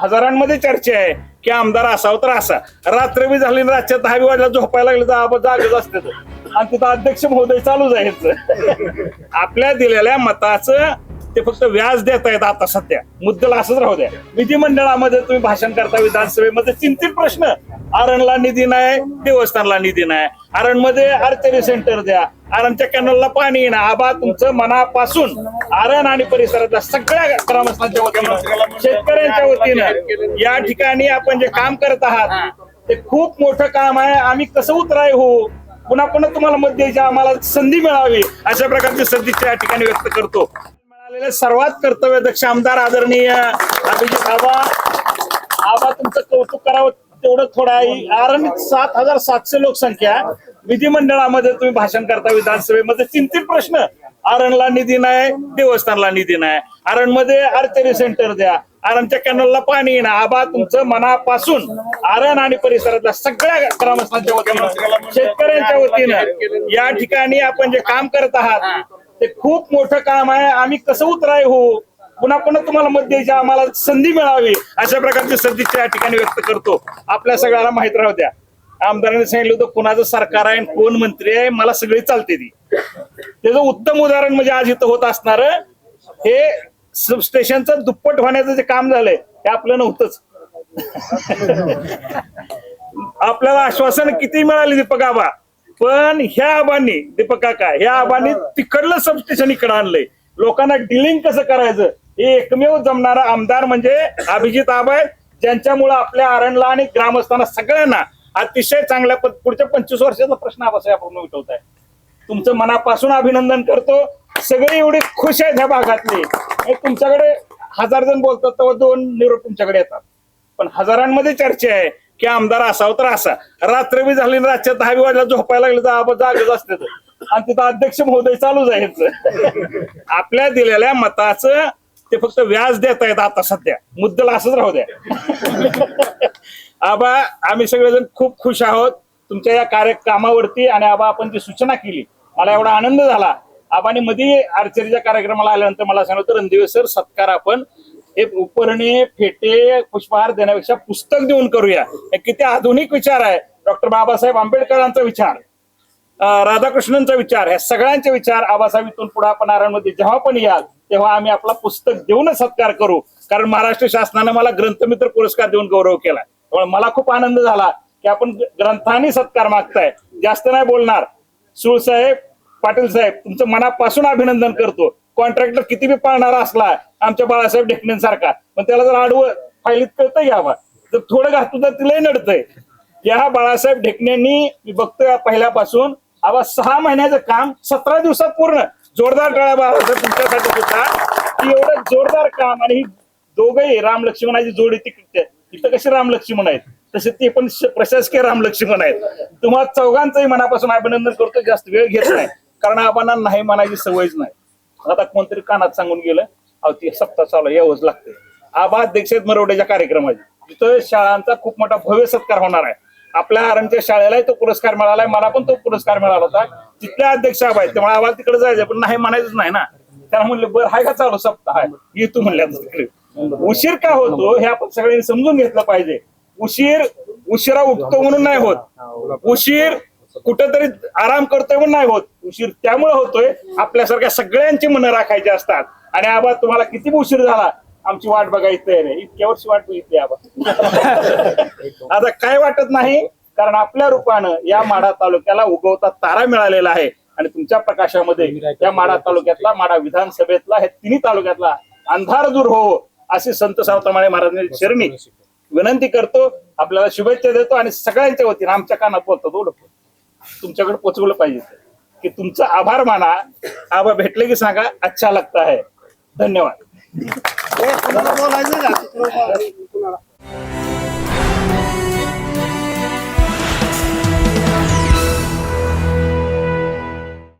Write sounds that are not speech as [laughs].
हजारांमध्ये चर्चा आहे की आमदार असावं तर असा. रात्र बी झाली आणि रातच्या दहा वाजला झोपायला लागले तर आपण जागच असते तर. आणि तिथं अध्यक्ष महोदय चालूच आहे आपल्या दिलेल्या मताचं ते फक्त व्याज देत आहेत आता सध्या. मुद्दल असंच राहू द्या. विधिमंडळामध्ये तुम्ही भाषण करता विधानसभेमध्ये चिंतित प्रश्न. आरणला निधी नाही देवस्थानला निधी नाही. आरणमध्ये आर्चरी सेंटर द्या. आरणच्या कॅनलला पाणी ना आबा तुमचं मनापासून आरण आणि परिसरातल्या सगळ्या ग्रामस्थांच्या वतीनं शेतकऱ्यांच्या वतीनं या ठिकाणी आपण जे काम करत आहात ते खूप मोठं काम आहे. आम्ही कसं उतराय हो? पुन्हा पुन्हा तुम्हाला मत द्यायची आम्हाला संधी मिळावी. अशा प्रकारची सदिच्छा या ठिकाणी व्यक्त करतो. मिळालेले सर्वात कर्तव्य दक्ष आमदार आदरणीय अभिजित आबा. आबा तुमचं कौतुक करावं. तेवढं थोडा आहे. कारण सात हजार सातशे लोकसंख्या. विधिमंडळामध्ये तुम्ही भाषण करता विधानसभेमध्ये. चिंतित प्रश्न. आरणला निधी नाही देवस्थानला निधी नाही. आरणमध्ये आर्चरी सेंटर द्या. आरणच्या कॅनलला पाणी येणं. आबा तुमचं मनापासून आरण आणि परिसरातल्या सगळ्या ग्रामस्थांच्या वतीनं शेतकऱ्यांच्या वतीनं या ठिकाणी आपण जे काम करत आहात ते खूप मोठं काम आहे. आम्ही कसं उतराय हो? पुन्हा पुन्हा तुम्हाला मत द्यायची आम्हाला संधी मिळावी अशा प्रकारची सदिच्छा या ठिकाणी व्यक्त करतो. आपल्या सगळ्याला माहीत राहू द्या. आमदारांनी सांगितलं होतं कुणाचं सरकार आहे कोण मंत्री आहे मला सगळी चालते ती. त्याचं उत्तम उदाहरण म्हणजे आज इथं होत असणार हे सबस्टेशनचं दुप्पट होण्याचं जे काम झालंय ते आपलं नव्हतंच. आपल्याला आश्वासन किती मिळाली दीपक आबा? पण ह्या आबांनी दीपक काका ह्या आबांनी तिकडलं सबस्टेशन इकडं आणलंय. लोकांना डिलिंग कसं करायचं? हे एकमेव जमणारा आमदार म्हणजे अभिजित आबाय आहे, ज्यांच्यामुळे आपल्या आरणला आणि ग्रामस्थांना सगळ्यांना अतिशय चांगल्या पद- पुढच्या पंचवीस वर्षाचा प्रश्न आबासाहेब आपण उठवत आहे तुमचं मनापासून अभिनंदन करतो. सगळी एवढी खुश आहेत ह्या भागातली. तुमच्याकडे हजार जण बोलतात तेव्हा दोन निरोप तुमच्याकडे येतात. पण हजारांमध्ये चर्चा आहे की आमदार असावं तर असा. रात्र बी झाली रातच्या दहावी वाजला झोपायला लागले तर आबा जागच असते आणि तिथं अध्यक्ष महोदय चालूच जायचं आपल्या दिलेल्या मताचं ते फक्त व्याज देत आहेत आता सध्या. मुद्दल असंच राहू द्या. आबा आम्ही सगळेजण खूप खुश आहोत. तुमच्या या कार्यक्रमावरती आणि आबा आपण जी सूचना केली मला एवढा आनंद झाला. आबाने मध्ये आर्चरीच्या कार्यक्रमाला आल्यानंतर मला सांगितलं रणदिवे सर सत्कार आपण. हे उपरणे फेटे पुष्पहार देण्यापेक्षा पुस्तक देऊन करूया. किती आधुनिक विचार आहे. डॉक्टर बाबासाहेब आंबेडकरांचा विचार. राधाकृष्णनचा विचार ह्या सगळ्यांचे विचार आबासाहेब पुढे आपण आरामध्ये जेव्हा पण याल तेव्हा आम्ही आपला पुस्तक देऊनच सत्कार करू. कारण महाराष्ट्र शासनाने मला ग्रंथमित्र पुरस्कार देऊन गौरव केला त्यामुळे मला खूप आनंद झाला की आपण ग्रंथाने सत्कार मागताय. जास्त नाही बोलणार. सुळसाहेब पाटील साहेब तुमचं मनापासून अभिनंदन करतो. कॉन्ट्रॅक्टर किती बी पाळणारा असला आमच्या बाळासाहेब ढेकणेंसारखा पण त्याला जर आडवं फायलीत कळतं घ्यावा जर थोडं घातलं तर तिलाही नडतंय. या बाळासाहेब ढेकण्यांनी मी बघतोय पहिल्यापासून अबा सहा महिन्याचं काम सतरा दिवसात पूर्ण. जोरदार टाळा बाळासाहेब तुमच्यासाठी सुद्धा. की एवढं जोरदार काम आणि ही दोघंही राम लक्ष्मणाची जोडी ती तिथं कशी राम लक्ष्मण आहेत? तसे ते पण प्रशासकीय राम लक्ष्मण आहेत. तुम्हाला चौघांचंही मनापासून अभिनंदन करतो जास्त वेळ घेत नाही. कारण आबांना नाही म्हणायची सवयच नाही. आता कोणतरी कानात सांगून गेलं अहो ती सप्ताह चालू यावंच लागते आबा अध्यक्ष मरवड्याच्या कार्यक्रमाची. तिथं शाळांचा खूप मोठा भव्य सत्कार होणार आहे. आपल्या आरणच्या शाळेलाही तो पुरस्कार मिळालाय मला पण तो पुरस्कार मिळाला होता. तिथल्या अध्यक्ष आबा आहेत त्यामुळे आम्हाला तिकडे जायचं पण नाही म्हणायचंच नाही ना. त्याला म्हणलं बरं हाय का चालू सप्ताह? आहे येतो म्हणल्या उशीर का होतो हे आपण सगळ्यांनी समजून घेतलं पाहिजे. उशीर उशिरा उठतो म्हणून नाही होत. उशीर कुठेतरी आराम करतोय म्हणून नाही होत. उशीर त्यामुळे होतोय आपल्यासारख्या सगळ्यांची मनं राखायची असतात. आणि आबा तुम्हाला किती उशीर झाला? आमची वाट बघायची तयार आहे. इतक्या वर्षी वाट बघितली आबा [laughs] आता काय वाटत नाही? कारण आपल्या रूपानं या माढा तालुक्याला उगवता तारा मिळालेला आहे. आणि तुमच्या प्रकाशामध्ये या माढा तालुक्यातला माढा विधानसभेतला हे तिन्ही तालुक्यातला अंधार दूर हो असे संत सावतामाळे महाराजांनी शरणी विनंती करतो. आपल्याला शुभेच्छा देतो आणि सगळ्यांच्या वतीने आमच्या कानात बोलतो थोडं तुमच्याकडे पोचवलं पाहिजे. की तुमचं आभार माना. आबा भेटले की सांगा अच्छा लगता है धन्यवाद. बोलायचं का